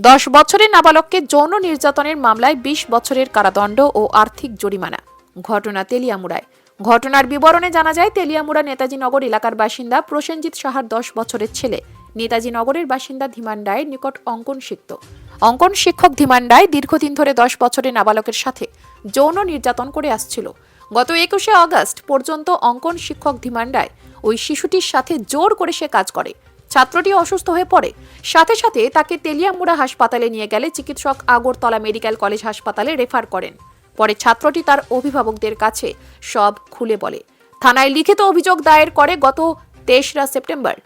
দশ বছরের নাবালককে যৌন নির্যাতনের মামলায় বিশ বছরের কারাদণ্ড ও আর্থিক জরিমানা। ঘটনা তেলিয়ামুড়ায়। ঘটনার বিবরণে জানা যায়, তেলিয়ামুড়া নেতাজি নগর এলাকার বাসিন্দা প্রসেনজিৎ সাহার দশ বছরের ছেলে। নেতাজি নগরের বাসিন্দা ধীমান রায়ের নিকট অঙ্কন শিখত অঙ্কন শিক্ষক ধীমান রায় দীর্ঘদিন ধরে দশ বছরের নাবালকের সাথে যৌন নির্যাতন করে আসছিল। গত একুশে আগস্ট পর্যন্ত অঙ্কন শিক্ষক ধীমান রায় ওই শিশুটির সাথে জোর করে সে কাজ করে। ছাত্রটি অসুস্থ হয়ে পড়ে। সাথে সাথে তাকে তেলিয়ামুড়া হাসপাতালে নিয়ে গেলে চিকিৎসক আগরতলা মেডিকেল কলেজ হাসপাতালে রেফার করেন। পরে ছাত্রটি তার অভিভাবকদের কাছে সব খুলে বলে। থানায় লিখিত অভিযোগ দায়ের করে গত তেসরা সেপ্টেম্বর।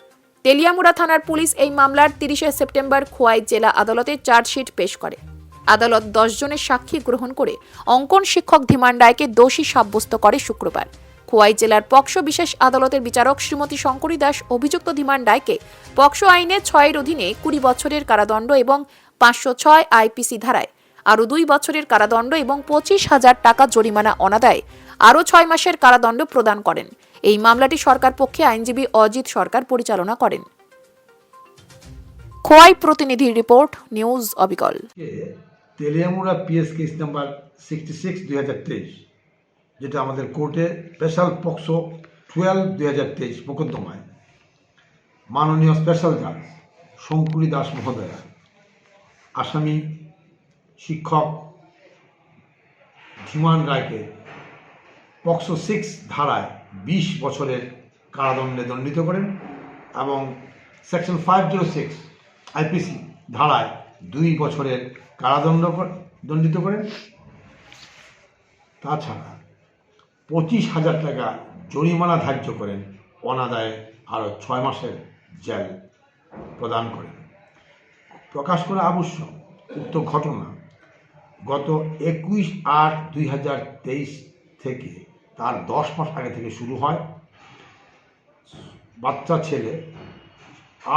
তেলিয়ামুড়া থানার পুলিশ এই মামলার তিরিশে সেপ্টেম্বর খোয়াই জেলা আদালতে চার্জশিট পেশ করে। আদালত দশ জনের সাক্ষী গ্রহণ করে অঙ্কন শিক্ষক ধীমান রায়কে দোষী সাব্যস্ত করে শুক্রবার। খোয়াই জেলার পক্সো বিশেষ আদালতের বিচারক শ্রীমতী শঙ্করী দাস অভিযুক্ত ধীমান রায়কে পক্সো আইনে ছয়ের অধীনে কুড়ি বছরের কারাদণ্ড এবং পাঁচশো ছয় আইপিসি ধারায় আরও দুই বছরের কারাদণ্ড এবং পঁচিশ হাজার টাকা জরিমানা অনাদায়ে আরও ছয় মাসের কারাদণ্ড প্রদান করেন। এই মামলাটি সরকার পক্ষে আইনজীবী অজিত সরকার পরিচালনা করেন। খোয়াই প্রতিনিধির রিপোর্ট, নিউজ অবিকল। Teliamura PS case number sixty six দুই হাজার তেইশ। যেটা আমাদের কোর্টে স্পেশাল পক্সো টুয়েলভ দুই হাজার তেইশ মোকদ্দমায় মাননীয় স্পেশাল জাজ শঙ্কুরি দাস মহোদয়া, আসামি শিক্ষক ধীমান রায়কে পক্সো সিক্স ধারায় বিশ বছরের কারাদণ্ডে দণ্ডিত করেন এবং section five zero six IPC ধারায় দুই বছরের কারাদণ্ড কর- দণ্ডিত করেন। তাছাড়া পঁচিশ হাজার টাকা জরিমানা ধার্য করেন, অনাদায়ে আরও ছয় মাসের জেল প্রদান করেন। প্রকাশ করা আবশ্যক উক্ত ঘটনা গত একুশ আট দুই হাজার তেইশ থেকে তার দশ মাস আগে থেকে শুরু হয়। বাচ্চা ছেলে,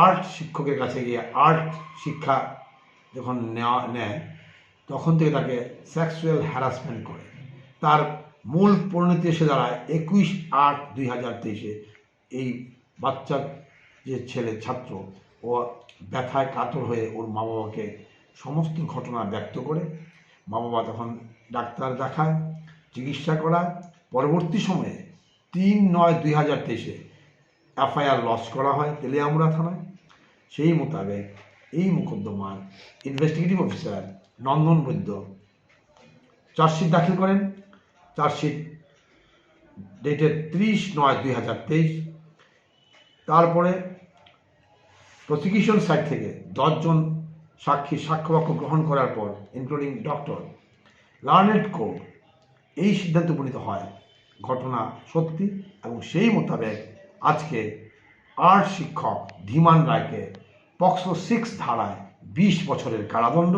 আর্ট শিক্ষকের কাছে গিয়ে আর্ট শিক্ষা যখন নেওয়া নেয়, তখন থেকে তাকে সেক্সুয়াল হ্যারাসমেন্ট করে। তার মূল পরিণতি এসে দাঁড়ায় একুশ আট দুই হাজার তেইশে। এই বাচ্চার যে ছেলে ছাত্র, ও ব্যথায় কাতর হয়ে ওর মা বাবাকে সমস্ত ঘটনা ব্যক্ত করে মা বাবা তখন ডাক্তার দেখায়, চিকিৎসা করায়, পরবর্তী সময়ে তিন নয় দুই হাজার তেইশে এফআইআর লস করা হয় তেলিয়ামুড়া থানায়। সেই মোতাবেক এই মোকদ্দমার investigative officer Nandan Baidya chargesheet দাখিল করেন। চার্জশিট ডেটের ত্রিশ নয় দুই হাজার তেইশ। তারপরে প্রসিকিউশন সাইড থেকে দশজন সাক্ষী সাক্ষ্যবাক্য গ্রহণ করার পর ইনক্লুডিং ডক্টর লার্নেড কোর্ট এই সিদ্ধান্ত উপনীত হয় ঘটনা সত্যি এবং সেই মোতাবেক আজকে আর্ট শিক্ষক ধীমান রায়কে পক্সো সিক্স ধারায় বিশ বছরের কারাদণ্ড,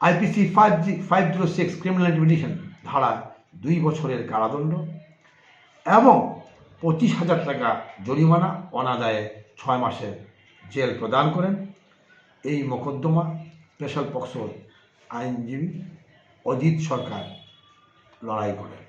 IPC five G five zero six criminal intimidation ধারায় দুই বছরের কারাদণ্ড এবং পঁচিশ হাজার টাকা জরিমানা অনাদায়ে ছয় মাসের জেল প্রদান করেন। এই মোকদ্দমা স্পেশাল পক্সোর আইনজীবী অজিত সরকার লড়াই করেন।